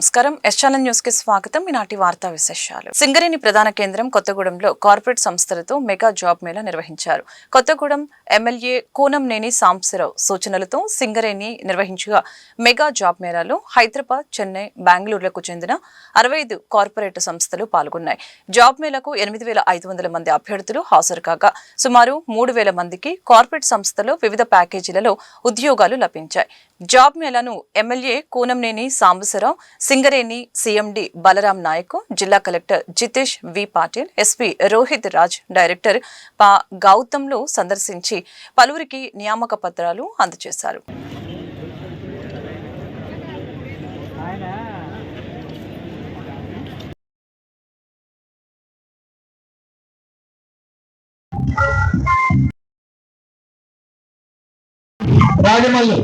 నమస్కారం. ఎస్చానల్ న్యూస్కి స్వాగతం. ఈనాటి వార్తా విశేషాలు. సింగరేణి ప్రధాన కేంద్రం కొత్తగూడెంలో కార్పొరేట్ సంస్థలతో మెగా జాబ్ మేళా నిర్వహించారు. కొత్తగూడెం ఎమ్మెల్యే కూనంనేని సాంబశివరావు సూచనలతో సింగరేణి నిర్వహించగా మెగా జాబ్ మేళాలో హైదరాబాద్ చెన్నై బెంగళూరులకు చెందిన అరవై ఐదు కార్పొరేట్ సంస్థలు పాల్గొన్నాయి. జాబ్ మేళాకు ఎనిమిది వేల ఐదు వందల మంది అభ్యర్థులు హాజరు కాగా సుమారు మూడు వేల మందికి కార్పొరేట్ సంస్థలు వివిధ ప్యాకేజీలలో ఉద్యోగాలు లభించాయి. జాబ్ మేళాను ఎమ్మెల్యే కూనంనేని సాంబశివరావు సింగరేణి సీఎండి బలరాం నాయక్ జిల్లా collector Jitesh V Patil SP Rohit Raj director పా గౌతమ్లు సందర్శించి పలువురికి నియామక పత్రాలు అందజేశారు. రాజమల్లు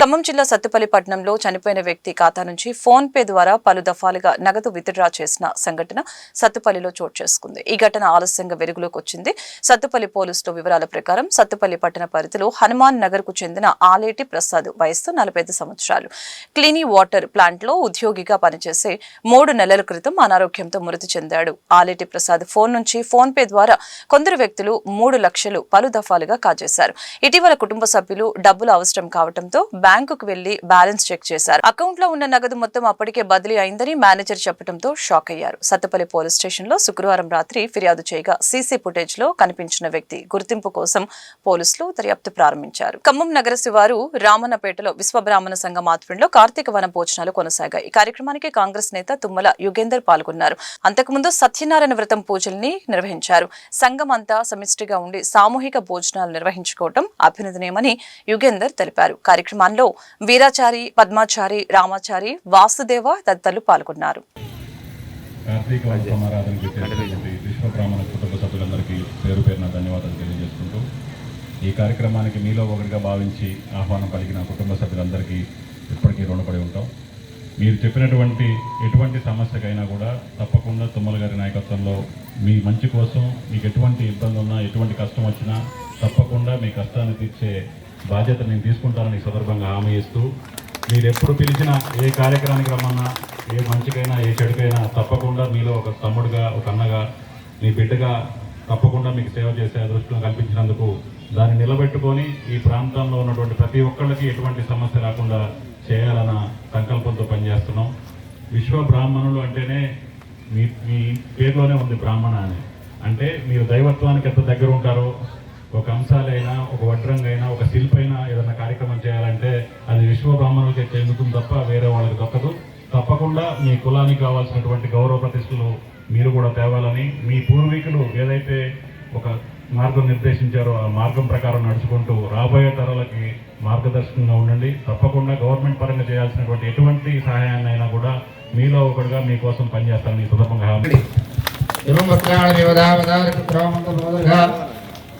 ఖమ్మం జిల్లా సత్తుపల్లి పట్టణంలో చనిపోయిన వ్యక్తి ఖాతా నుంచి ఫోన్ పే ద్వారా పలు దఫాలుగా నగదు విత్డ్రా చేసిన సంఘటన సత్తుపల్లిలో చోటు చేసుకుంది. ఈ ఘటన ఆలస్యంగా వెలుగులోకి వచ్చింది. సత్తుపల్లి పోలీసుల వివరాల ప్రకారం సత్తుపల్లి పట్టణ పరిధిలో హనుమాన్ నగర్కు చెందిన ఆలేటి ప్రసాద్ వయస్సు నలభై ఐదు సంవత్సరాలు. క్లీనీ వాటర్ ప్లాంట్లో ఉద్యోగిగా పనిచేసే మూడు నెలల క్రితం అనారోగ్యంతో మృతి చెందాడు. ఆలేటి ప్రసాద్ ఫోన్ నుంచి ఫోన్ పే ద్వారా కొందరు వ్యక్తులు మూడు లక్షలు పలు దఫాలుగా కాజేశారు. ఇటీవల కుటుంబ సభ్యులు డబ్బులు అవసరం కావడంతో బ్యాంకుకు వెళ్ళి బ్యాలెన్స్ చెక్ చేశారు. అకౌంట్లో ఉన్న నగదు మొత్తం అప్పటికే బదిలీ అయిందని మేనేజర్ చెప్పడంతో షాక్ అయ్యారు. సత్తపల్లి పోలీస్ స్టేషన్లో శుక్రవారం రాత్రి ఫిర్యాదు చేయగా సీసీ ఫుటేజ్లో కనిపించిన వ్యక్తి గుర్తింపు కోసం పోలీసులు దర్యాప్తు ప్రారంభించారు. ఖమ్మం నగర శివారు రామన్నపేటలో విశ్వబ్రాహ్మణ సంఘం ఆధ్వర్యంలో కార్తీక వన భోజనాలు కొనసాగాయి. ఈ కార్యక్రమానికి కాంగ్రెస్ నేత తుమ్మల యుగేందర్ పాల్గొన్నారు. అంతకుముందు సత్యనారాయణ వ్రతం పూజల్ని నిర్వహించారు. సంఘం అంతా సమిష్టిగా ఉండి సామూహిక భోజనాలు నిర్వహించుకోవడం అభినందనీయమని యుగేందర్ తెలిపారు. కార్యక్రమంలో వీరాచారి పద్మాచారి రామాచారి వాసుదేవ తదితరులు పాల్గొన్నారు. కార్తీక సమారాధనకి కుటుంబ సభ్యులందరికీ పేరు పేరున ధన్యవాదాలు తెలియజేసుకుంటూ ఈ కార్యక్రమానికి మీలో ఒకరిగా భావించి ఆహ్వానం కలిగిన కుటుంబ సభ్యులందరికీ ఇప్పటికీ రుణపడి ఉంటాం. మీరు చెప్పినటువంటి ఎటువంటి సమస్యకైనా కూడా తప్పకుండా తుమ్మల గారి నాయకత్వంలో మీ మంచి కోసం మీకు ఎటువంటి ఇబ్బంది ఉన్నా ఎటువంటి కష్టం వచ్చినా తప్పకుండా మీ కష్టాన్ని తీర్చే బాధ్యత నేను తీసుకుంటానని సందర్భంగా హామీ ఇస్తూ మీరు ఎప్పుడు పిలిచినా ఏ కార్యక్రమానికి రమ్మన్నా ఏ మంచికైనా ఏ చెడుకైనా తప్పకుండా మీలో ఒక తమ్ముడుగా ఒక అన్నగా మీ బిడ్డగా తప్పకుండా మీకు సేవ చేసే అదృష్టం కల్పించినందుకు దాన్ని నిలబెట్టుకొని ఈ ప్రాంతంలో ఉన్నటువంటి ప్రతి ఒక్కళ్ళకి ఎటువంటి సమస్య రాకుండా చేయాలన్న సంకల్పంతో పనిచేస్తున్నాం. విశ్వ బ్రాహ్మణులు అంటేనే మీ మీ పేరులోనే ఉంది బ్రాహ్మణ అని. అంటే మీరు దైవత్వానికి ఎంత దగ్గర ఉంటారో ఒక అంశాలైనా ఒక వడ్రంగైనా ఒక శిల్పైనా ఏదైనా కార్యక్రమం చేయాలంటే అది విశ్వ బ్రాహ్మణులకే చెందుతుంది తప్ప వేరే వాళ్ళకి దక్కదు తప్పకుండా మీ కులానికి కావాల్సినటువంటి గౌరవ ప్రతిష్టలు మీరు కూడా తేవాలని మీ పూర్వీకులు ఏదైతే ఒక మార్గం నిర్దేశించారో ఆ మార్గం ప్రకారం నడుచుకుంటూ రాబోయే తరాలకి మార్గదర్శకంగా ఉండండి. తప్పకుండా గవర్నమెంట్ పరంగా చేయాల్సినటువంటి ఎటువంటి సహాయాన్ని అయినా కూడా మీలో ఒకటిగా మీకోసం పనిచేస్తానని ఈ సందర్భంగా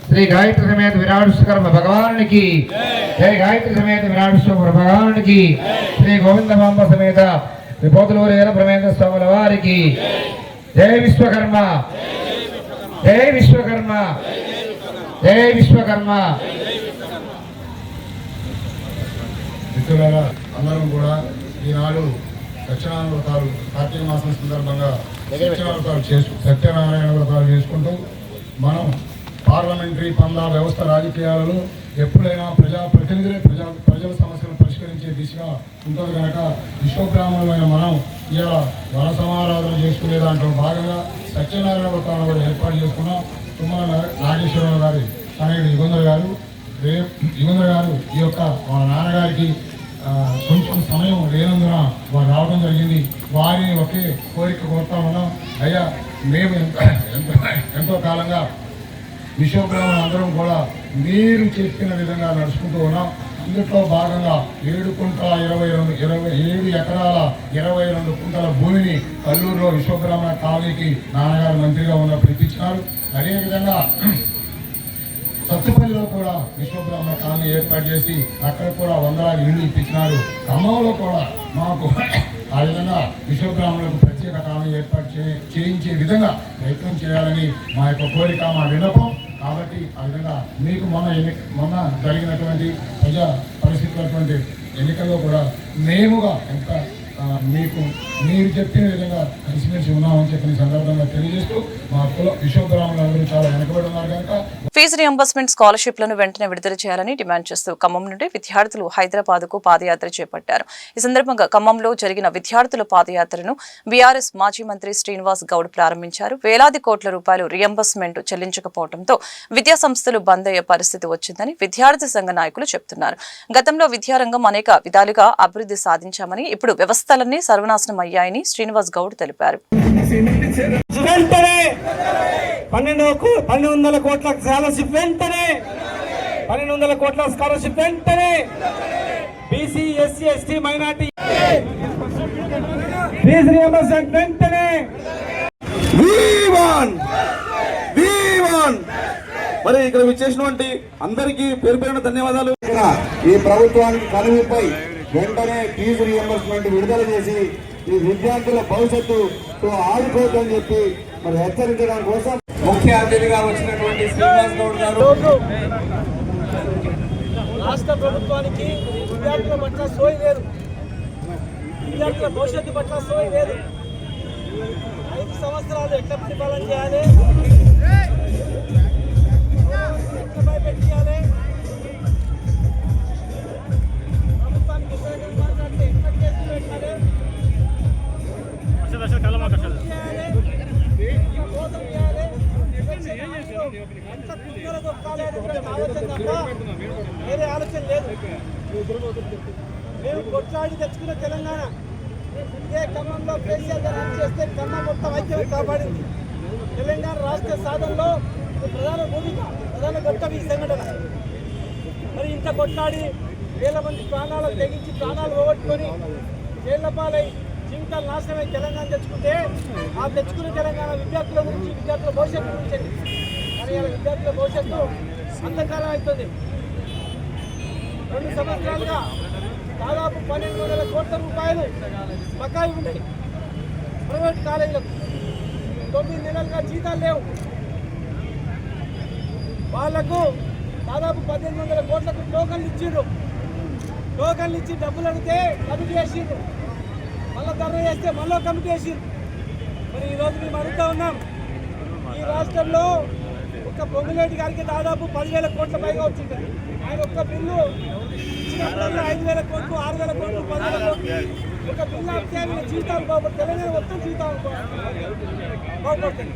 శ్రీ గాయత్రి సమేత విరాట్ విశ్వకర్మ భగవానునికి. జై గాయత్రి సమేత విరాట్ భగవానునికి. శ్రీ గోవిందమాంబ సమేత విపోతులూరు వీర బ్రహ్మేంద్ర స్వాముల వారికి. జై విశ్వకర్మ. జై విశ్వకర్మ. జై విశ్వకర్మ. మిత్రులారా అందరం కూడా ఈనాడు సత్యనారాయణ వ్రతాలు కార్తీక మాసం సందర్భంగా సత్యనారాయణ వ్రతాలు సత్యనారాయణ వ్రతాలు చేసుకుంటూ మనం పార్లమెంటరీ పందా వ్యవస్థ రాజకీయాలలో ఎప్పుడైనా ప్రజా ప్రతినిధులే ప్రజా ప్రజల సమస్యలను పరిష్కరించే దిశగా ఉంటుంది కనుక విశ్వబ్రాహ్మణమైన మనం ఇలా వన సమారాధన చేసుకునే దాంట్లో భాగంగా సత్యనారాయణ వ్రతాలను కూడా ఏర్పాటు చేసుకున్నాం. తుమ్మల నాగేశ్వరరావు గారి తనయుడు యుగంధర్ గారు రేపు యుగంధర్ గారు ఈ యొక్క వాళ్ళ నాన్నగారికి కొంచెం సమయం లేనందున వారు రావడం జరిగింది. వారిని ఒకే కోరిక కోరుతా ఉన్నాం. అయ్యా మేము ఎంత ఎంతో ఎంతో కాలంగా విశ్వబ్రహ్మణ అందరం కూడా మీరు చెప్పిన విధంగా నడుచుకుంటూ ఉన్నాం. అందులో భాగంగా ఏడు కుంటల ఇరవై రెండు ఇరవై ఏడు ఎకరాల ఇరవై రెండు కుంటల భూమిని కల్లూరులో విశ్వబ్రహ్మణ కాలనీకి నాన్నగారు మంత్రిగా ఉన్నప్పుడు ఇప్పించినారు. అదేవిధంగా సత్తుపల్లిలో కూడా విశ్వబ్రహ్మ కాలనీ ఏర్పాటు చేసి అక్కడ కూడా వందలాది ఇళ్ళు ఇప్పించినారు. ఖమ్మంలో కూడా మాకు ఆ విధంగా విశ్వబ్రాహ్మణులకు ప్రత్యేక కాలనీ ఏర్పాటు చే చేయించే విధంగా ప్రయత్నం చేయాలని మా యొక్క కోరిక మా విన్నపం. కాబట్టి ఆ విధంగా మీకు మొన్న ఎన్ని మొన్న జరిగినటువంటి ప్రజా పరిస్థితులటువంటి ఎన్నికల్లో కూడా మేముగా ఎంత మీకు మీరు చెప్పిన విధంగా కలిసిమెలిసి ఉన్నామని చెప్పిన సందర్భంగా తెలియజేస్తూ మా కుల విశ్వబ్రాహ్మణులు చాలా వెనకబడి ఉన్నారు కనుక ఫీజు రియంబర్స్మెంట్ స్కాలర్షిప్లను వెంటనే విడుదల చేయాలని డిమాండ్ చేస్తూ ఖమ్మం నుండి విద్యార్థులు హైదరాబాద్కు పాదయాత్ర చేపట్టారు. ఈ సందర్భంగా ఖమ్మంలో జరిగిన విద్యార్థుల పాదయాత్రను బీఆర్ఎస్ మాజీ మంత్రి శ్రీనివాస్ గౌడ్ ప్రారంభించారు. వేలాది కోట్ల రూపాయలు రియంబర్స్మెంట్ చెల్లించకపోవడంతో విద్యా సంస్థలు బంద్ అయ్యే పరిస్థితి వచ్చిందని విద్యార్థి సంఘ నాయకులు చెబుతున్నారు గతంలో విద్యారంగం అనేక విధాలుగా అభివృద్ధి సాధించామని ఇప్పుడు వ్యవస్థ వ్యవస్థలన్నీ సర్వనాశనం అయ్యాయని శ్రీనివాస్ గౌడ్ తెలిపారు. పన్నెండు వందల కోట్ల స్కాలర్షిప్ వెంటనే పన్నెండు వందల కోట్ల స్కాలర్షిప్ వెంటనే BC SC ST minority fee reimbursement వెంటనే. మరి ఇక్కడ విచ్చేసినటువంటి అందరికీ పేరు పేరున ధన్యవాదాలు. ఈ ప్రభుత్వానికి కనువిపై వెంటనే ఫీజు రియంబర్స్మెంట్ విడుదల చేసి ఈ విద్యార్థుల భవిష్యత్తు ఆదుకోవద్దని చెప్పి మరి హెచ్చరించడం కోసం ముఖ్య అతిథిగా వచ్చినటువంటి శ్రీనివాస్ గౌడ్ గారు. రాష్ట్ర ప్రభుత్వానికి విద్యార్థుల పట్ల సోయి లేదు. విద్యార్థుల భవిష్యత్తు పట్ల సోయి లేదు. ఐదు సంవత్సరాలు ఎట్లా పరిపాలన చేయాలి? ఈ సంఘటన. మరి ఇంత కొట్లాడి వేల మంది ప్రాణాలు తెగించి ప్రాణాలు పోగొట్టుకొని జైళ్ళ పాలై జీవితాలు నాశనమై తెలంగాణ తెచ్చుకుంటే ఆ తెచ్చుకున్న తెలంగాణ విద్యార్థుల గురించి విద్యార్థుల భవిష్యత్తు గురించి మరి ఇలా విద్యార్థుల భవిష్యత్తు అంతకాలం అవుతుంది. రెండు సంవత్సరాలుగా దాదాపు పన్నెండు వందల కోట్ల రూపాయలు బకాయి ఉన్నాయి. ప్రైవేట్ కాలేజీలకు. తొమ్మిది నెలలుగా జీతాలు లేవు. వాళ్ళకు దాదాపు పద్దెనిమిది వందల కోట్లకు టోకన్లు ఇచ్చిండ్రు. టోకన్లు ఇచ్చి డబ్బులు అడిగితే కమిటీ వేసిండ్రు మళ్ళీ ధర చేస్తే మళ్ళీ కమిటీ వేసిండ్రు మరి ఈరోజు మేము అడుగుతా ఉన్నాం ఈ రాష్ట్రంలో ఒక పొంగులేటి గారికి దాదాపు పదివేల కోట్ల పైగా వచ్చింది. ఆయన ఒక్క బిల్లు ఇచ్చినప్పుడల్లా ఐదు వేల కోట్లు ఆరు వేల కోట్లు పదివేల కోట్లు. ఒక బిల్లు ఆపితే ఆయన జీతాలు బాగుపడు తెలంగాణ మొత్తం జీతాలు బాగుపడతాయి.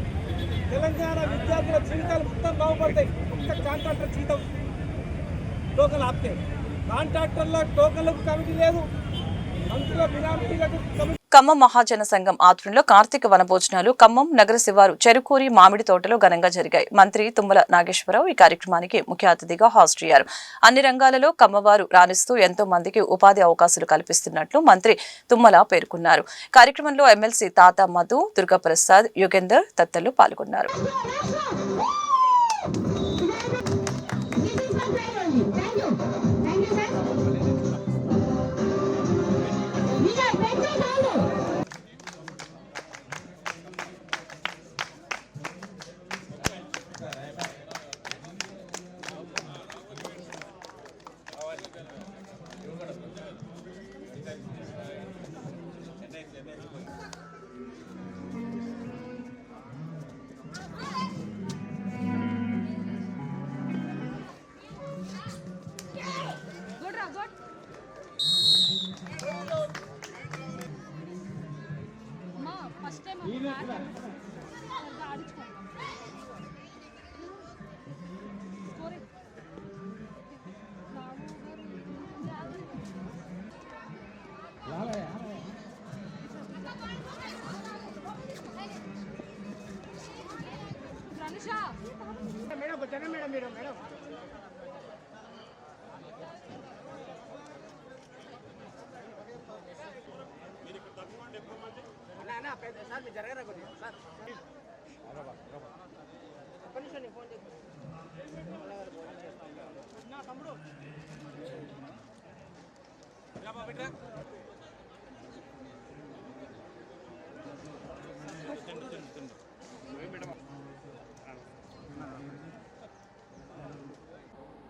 తెలంగాణ విద్యార్థుల జీవితాలు మొత్తం బాగుపడతాయి. ఒక్క కాంట్రాక్టర్ జీతం టోకన్ ఆపితే. కాంట్రాక్టర్ల టోకన్లకు కమిటీ లేదు. మంత్రుల బినామీలకు కమిటీ. ఖమ్మం మహాజన సంఘం ఆధ్వర్యంలో కార్తీక వనభోజనాలు ఖమ్మం నగర శివారు చెరుకూరి మామిడి తోటలో ఘనంగా జరిగాయి. మంత్రి తుమ్మల నాగేశ్వరరావు ఈ కార్యక్రమానికి ముఖ్య అతిథిగా హాజరయ్యారు అన్ని రంగాలలో కమ్మవారు రాణిస్తూ ఎంతో మందికి ఉపాధి అవకాశాలు కల్పిస్తున్నట్లు మంత్రి తుమ్మల పేర్కొన్నారు. కార్యక్రమంలో ఎమ్మెల్సీ తాత మధు దుర్గాప్రసాద్ యుగేందర్ తదితరులు పాల్గొన్నారు.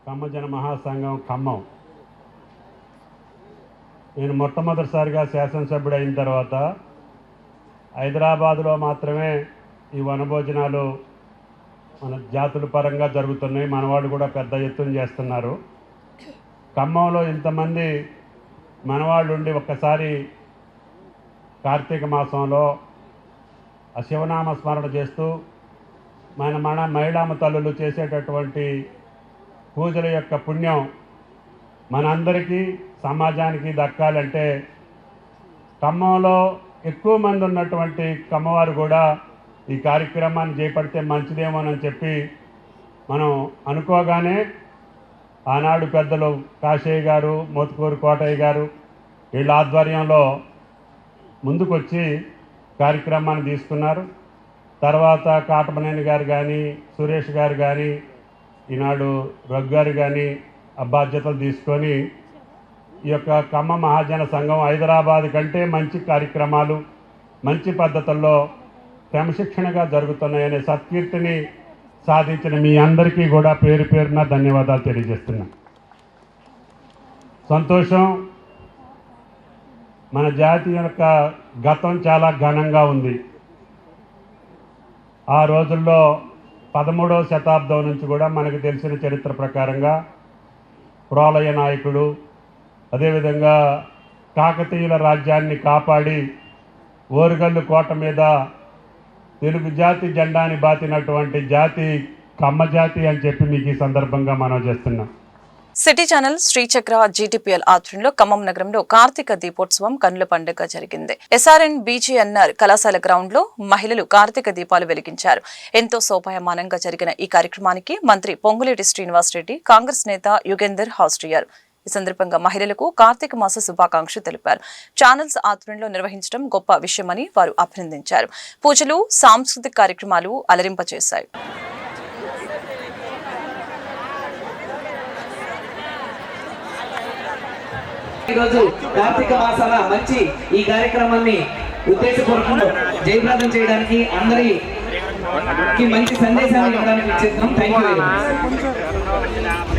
ఖమ్మజన మహాసంఘం ఖమ్మం. నేను మొట్టమొదటిసారిగా శాసనసభ్యుడు అయిన తర్వాత హైదరాబాదులో మాత్రమే ఈ వనభోజనాలు మన జాతుల పరంగా జరుగుతున్నాయి. మనవాళ్ళు కూడా పెద్ద ఎత్తున చేస్తున్నారు. ఖమ్మంలో ఇంతమంది మనవాళ్ళు ఉండి ఒక్కసారి కార్తీక మాసంలో ఆ శివనామ స్మరణ చేస్తూ మన మన మహిళామ తల్లులు చేసేటటువంటి పూజల యొక్క పుణ్యం మనందరికీ సమాజానికి దక్కాలంటే ఖమ్మంలో ఎక్కువ మంది ఉన్నటువంటి కమ్మవారు కూడా ఈ కార్యక్రమాన్ని చేపడితే మంచిదేమోనని చెప్పి మనం అనుకోగానే ఆనాడు పెద్దలు కాశయ్య గారు మోతుకూరు కోటయ్య గారు వీళ్ళ ఆధ్వర్యంలో ముందుకొచ్చి కార్యక్రమాన్ని తీసుకున్నారు. తర్వాత కాటమనేని గారు కానీ సురేష్ గారు కానీ ఈనాడు రఘు గారు కానీ ఆ బాధ్యతలు తీసుకొని ఈ యొక్క కమ్మ మహాజన సంఘం హైదరాబాద్ కంటే మంచి కార్యక్రమాలు మంచి పద్ధతుల్లో క్రమశిక్షణగా జరుగుతున్నాయనే సత్కీర్తిని సాధించిన మీ అందరికీ కూడా పేరు పేరున ధన్యవాదాలు తెలియజేస్తున్నా. సంతోషం మన జాతి యొక్క గతం చాలా ఘనంగా ఉంది. ఆ రోజుల్లో పదమూడవ శతాబ్దం నుంచి కూడా మనకు తెలిసిన చరిత్ర ప్రకారంగా ప్రోలయ నాయకుడు అదేవిధంగా కాకతీయుల రాజ్యాన్ని కాపాడి ఓరుగల్లు కోట మీద తెలుగు జాతి జెండాని బాతినటువంటి జాతి కమ్మ జాతి అని చెప్పి మీకు ఈ సందర్భంగా మనం చేస్తున్నాం. సిటీ ఛానల్ శ్రీచక్ర జీటీపీఎల్ ఆధ్వర్యంలో ఖమ్మం నగరంలో కార్తీక దీపోత్సవం కన్నుల పండుగ జరిగింది. ఎస్ఆర్ఎన్ బీజీఎన్ఆర్ కళాశాల గ్రౌండ్లో మహిళలు కార్తీక దీపాలు వెలిగించారు. ఎంతో శోభాయమానంగా జరిగిన ఈ కార్యక్రమానికి మంత్రి పొంగులేటి శ్రీనివాసరెడ్డి కాంగ్రెస్ నేత యుగేందర్ హాజరయ్యారు. ఈ సందర్భంగా మహిళలకు కార్తీక మాస శుభాకాంక్షలు తెలిపారు. ఛానల్స్ ఆధ్వర్యంలో నిర్వహించడం గొప్ప విషయమని వారు అభినందించారు. పూజలు సాంస్కృతిక కార్యక్రమాలు అలరింపచేశాయి ఈరోజు కార్తీక మాసాల మంచి ఈ కార్యక్రమాన్ని ఉద్దేశపూర్వకంగా జయప్రదం చేయడానికి అందరికి మంచి సందేశాన్ని ఇవ్వడానికి ఇచ్చేస్తున్నాం thank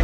you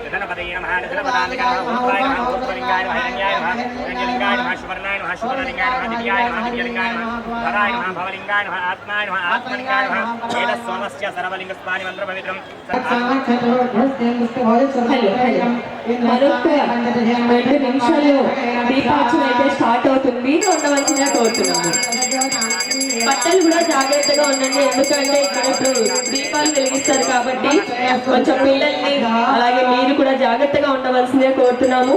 very much hello hello మరొక రెండు నిమిషాల్లో దీపార్చన అయితే స్టార్ట్ అవుతుంది ఉండవలసిన కోరుతున్నాము బట్టలు కూడా జాగ్రత్తగా ఉండండి. ఎందుకంటే ఇక్కడ ఇప్పుడు దీపాలు వెలిగిస్తారు కాబట్టి కొంచెం పిల్లల్ని అలాగే మీరు కూడా జాగ్రత్తగా ఉండవలసిందే కోరుతున్నాము.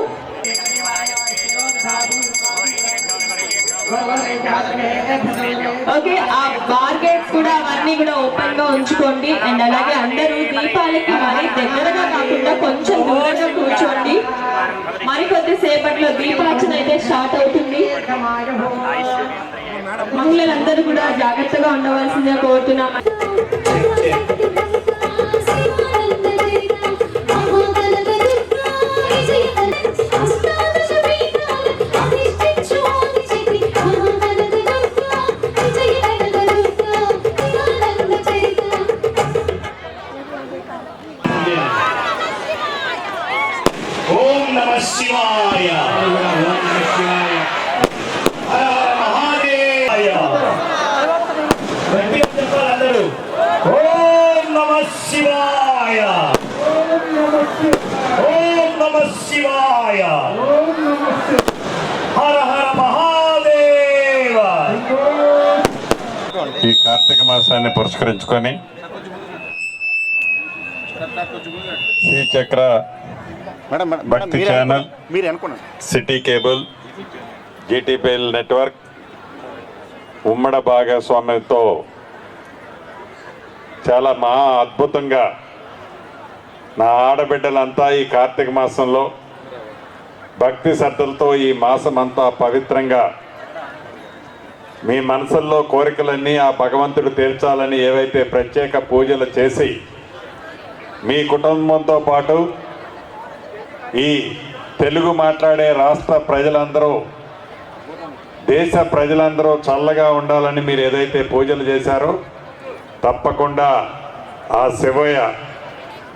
ఓకే ఆ బార్గెట్స్ కూడా అవన్నీ కూడా ఓపెన్గా ఉంచుకోండి. అండ్ అలాగే అందరూ దీపాలకి మరీ దగ్గరగా కాకుండా కొంచెం దూరంగా కూర్చోండి. మరి కొద్దిసేపట్లో దీపార్చన అయితే స్టార్ట్ అవుతుంది. మహిళలందరూ కూడా జాగ్రత్తగా ఉండవలసిందిగా కోరుతున్నాం. ఓం నమ శివాయ హర హర మహాదేవాయ గట్టిగా చెప్పాలి అందరూ ఓం నమ శివాయ ఓం నమ శివాయ. హర హర మహాదేవ. ఈ కార్తీక మాసాన్ని పురస్కరించుకొని Srichakra Bhakti channel city cable GTPL network ఉమ్మడ భాగస్వామ్యంతో చాలా మహా అద్భుతంగా నా ఆడబిడ్డలంతా ఈ కార్తీక మాసంలో భక్తి శ్రద్ధలతో ఈ మాసం అంతా పవిత్రంగా మీ మనసుల్లో కోరికలన్నీ ఆ భగవంతుడు తీర్చాలని ఏవైతే ప్రత్యేక పూజలు చేసి మీ కుటుంబంతో పాటు ఈ తెలుగు మాట్లాడే రాష్ట్ర ప్రజలందరూ దేశ ప్రజలందరూ చల్లగా ఉండాలని మీరు ఏదైతే పూజలు చేశారో తప్పకుండా ఆ శివయ్య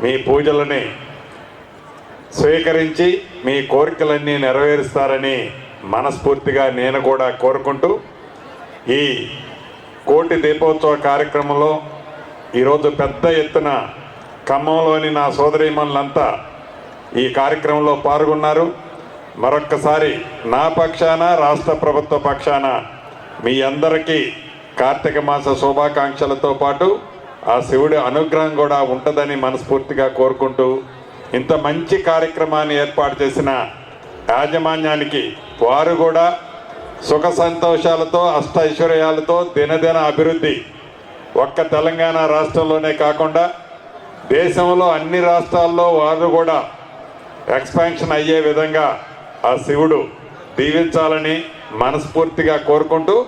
మీ పూజలని స్వీకరించి మీ కోరికలన్నీ నెరవేరుస్తారని మనస్ఫూర్తిగా నేను కూడా కోరుకుంటూ ఈ కోటి దీపోత్సవ కార్యక్రమంలో ఈరోజు పెద్ద ఎత్తున ఖమ్మంలోని నా సోదరీమణులంతా ఈ కార్యక్రమంలో పాల్గొన్నారు. మరొక్కసారి నా పక్షాన రాష్ట్ర ప్రభుత్వ పక్షాన మీ అందరికీ కార్తీక మాస శుభాకాంక్షలతో పాటు ఆ శివుడి అనుగ్రహం కూడా ఉంటుందని మనస్ఫూర్తిగా కోరుకుంటూ ఇంత మంచి కార్యక్రమాన్ని ఏర్పాటు చేసిన యాజమాన్యానికి వారు కూడా సుఖ సంతోషాలతో అష్ట ఐశ్వర్యాలతో దినదిన అభివృద్ధి. ఒక్క తెలంగాణ రాష్ట్రంలోనే కాకుండా దేశంలో అన్ని రాష్ట్రాల్లో వారు కూడా ఎక్స్పాన్షన్ అయ్యే విధంగా ఆ శివుడు దీవించాలని మనస్ఫూర్తిగా కోరుకుంటూ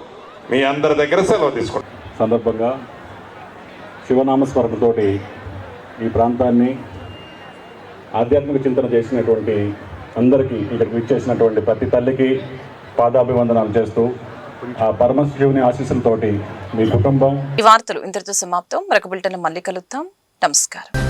మీ అందరి దగ్గర సెలవు తీసుకుంటాం సందర్భంగా శివనామస్మరణతోటి ఈ ప్రాంతాన్ని ఆధ్యాత్మిక చింతన చేసినటువంటి అందరికీ ఇక్కడికి విచ్చేసినటువంటి ప్రతి తల్లికి పాదాభివందనాలు చేస్తూ ఆ పరమశివుని ఆశీస్సులతోటి మీ కుటుంబం ఈ వార్తలు ఇంతటితో సమాప్తం. మరొక బులెటిన్ మళ్ళీ కలుద్దాం. నమస్కారం.